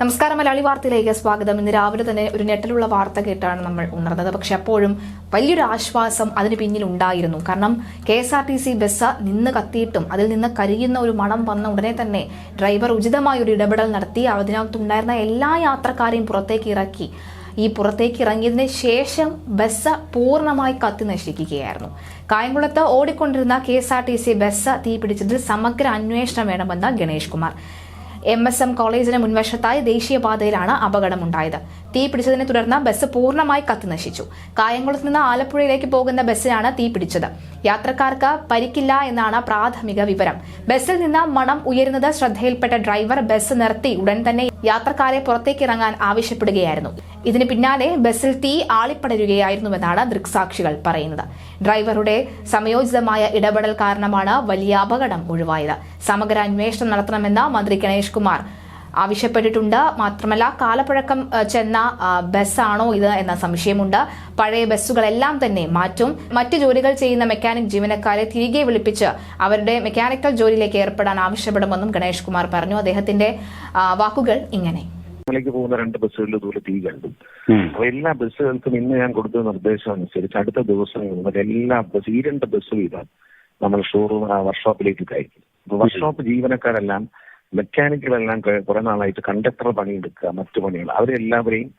നമസ്കാരം മലയാളി വാർത്തയിലേക്ക് സ്വാഗതം. ഇന്ന് രാവിലെ തന്നെ ഒരു ഞെട്ടലുള്ള വാർത്ത കേട്ടാണ് നമ്മൾ ഉണർന്നത്. പക്ഷെ അപ്പോഴും വലിയൊരു ആശ്വാസം അതിന് പിന്നിൽ ഉണ്ടായിരുന്നു. കാരണം K S R T C bus നിന്ന് കത്തിയിട്ടും അതിൽ നിന്ന് കരിയുന്ന ഒരു മണം വന്ന ഉടനെ തന്നെ ഡ്രൈവർ ഉചിതമായ ഒരു ഇടപെടൽ നടത്തി. അതിനകത്തുണ്ടായിരുന്ന എല്ലാ യാത്രക്കാരെയും പുറത്തേക്ക് ഇറക്കി. ഈ പുറത്തേക്ക് ഇറങ്ങിയതിന് ശേഷം ബസ് പൂർണമായി കത്തി നശിക്കുകയായിരുന്നു കായംകുളത്ത് ഓടിക്കൊണ്ടിരുന്ന K S R T C bus തീപിടിച്ചതിൽ സമഗ്ര അന്വേഷണം വേണമെന്ന് Ganesh Kumar. M S M കോളേജിന് മുൻവശത്തായി ദേശീയപാതയിലാണ് അപകടമുണ്ടായത്. തീ പിടിച്ചതിനെ തുടർന്ന് ബസ് പൂർണമായി കത്തിനശിച്ചു കായംകുളത്ത് നിന്ന് ആലപ്പുഴയിലേക്ക് പോകുന്ന ബസ്സിനാണ് തീ പിടിച്ചത്. യാത്രക്കാർക്ക് പരിക്കില്ല എന്നാണ് പ്രാഥമിക വിവരം. ബസ്സിൽ നിന്ന് മണം ഉയരുന്നത് ശ്രദ്ധയിൽപ്പെട്ട ഡ്രൈവർ ബസ് നിർത്തി ഉടൻ തന്നെ യാത്രക്കാരെ പുറത്തേക്ക് ഇറങ്ങാൻ ആവശ്യപ്പെടുകയായിരുന്നു. ഇതിന് പിന്നാലെ ബസ്സിൽ തീ ആളിപ്പടരുകയായിരുന്നുവെന്നാണ് ദൃക്സാക്ഷികൾ പറയുന്നത്. ഡ്രൈവറുടെ സമയോചിതമായ ഇടപെടൽ കാരണമാണ് വലിയ അപകടം ഒഴിവായത്. സമഗ്ര അന്വേഷണം നടത്തണമെന്ന് മന്ത്രി ഗണേഷ് കുമാർ ആവശ്യപ്പെട്ടിട്ടുണ്ട്. മാത്രമല്ല കാലപ്പഴക്കം ചെന്ന ബസ്സാണോ ഇത് എന്ന സംശയമുണ്ട്. പഴയ ബസ്സുകളെല്ലാം തന്നെ മാറ്റും. മറ്റ് ജോലികൾ ചെയ്യുന്ന മെക്കാനിക് ജീവനക്കാരെ തിരികെ വിളിപ്പിച്ച് അവരുടെ മെക്കാനിക്കൽ ജോലിയിലേക്ക് ഏർപ്പെടാൻ ആവശ്യപ്പെടുമെന്നും ഗണേഷ് കുമാർ പറഞ്ഞു. അദ്ദേഹത്തിന്റെ വാക്കുകൾ ഇങ്ങനെ. ലേക്ക് പോകുന്ന രണ്ട് ബസ്സുകളിൽ ഇതുപോലെ തീ കണ്ടു. അപ്പൊ എല്ലാ ബസ്സുകൾക്കും ഇന്ന് ഞാൻ കൊടുത്ത നിർദ്ദേശം അനുസരിച്ച് അടുത്ത ദിവസം മുതൽ എല്ലാ ബസ് ഈ രണ്ട് ബസ് വീതം നമ്മൾ ഷോറൂം വർക്ക്ഷോപ്പിലേക്ക് കയറ്റി. അപ്പൊ വർക്ക്ഷോപ്പ് ജീവനക്കാരെല്ലാം മെക്കാനിക്കുകളെല്ലാം കുറെ- നാളായിട്ട് കണ്ടക്ടർ പണിയെടുക്കുക മറ്റു പണികൾ. അവരെല്ലാവരെയും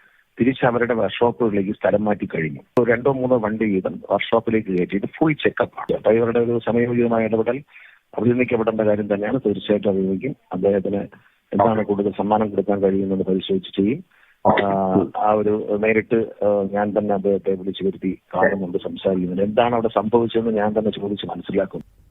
തിരിച്ച് അവരുടെ വർക്ക്ഷോപ്പുകളിലേക്ക് സ്ഥലം മാറ്റി കഴിഞ്ഞു. രണ്ടോ മൂന്നോ വണ്ടി വീതം വർക്ക്ഷോപ്പിലേക്ക് കയറ്റിയിട്ട് ഫുൾ ചെക്കപ്പ് ആണ്. ഡ്രൈവറുടെ ഒരു സമയോചിതമായ ഇടപെടൽ അഭിനന്ദിക്കപ്പെടേണ്ട കാര്യം തന്നെയാണ്. തീർച്ചയായിട്ടും അഭിനന്ദിക്കും. അദ്ദേഹത്തിന് എന്താണ് കൂടുതൽ സമ്മാനം കൊടുക്കാൻ കഴിയുന്നത് പരിശോധിച്ച് ചെയ്യും. ആ, ഒരു നേരിട്ട് ഞാൻ തന്നെ അദ്ദേഹത്തെ വിളിച്ചു വരുത്തി കാണുന്നുണ്ട് സംസാരിക്കുന്നുണ്ട്. എന്താണ് അവിടെ സംഭവിച്ചതെന്ന് ഞാൻ തന്നെ ചോദിച്ച് മനസ്സിലാക്കും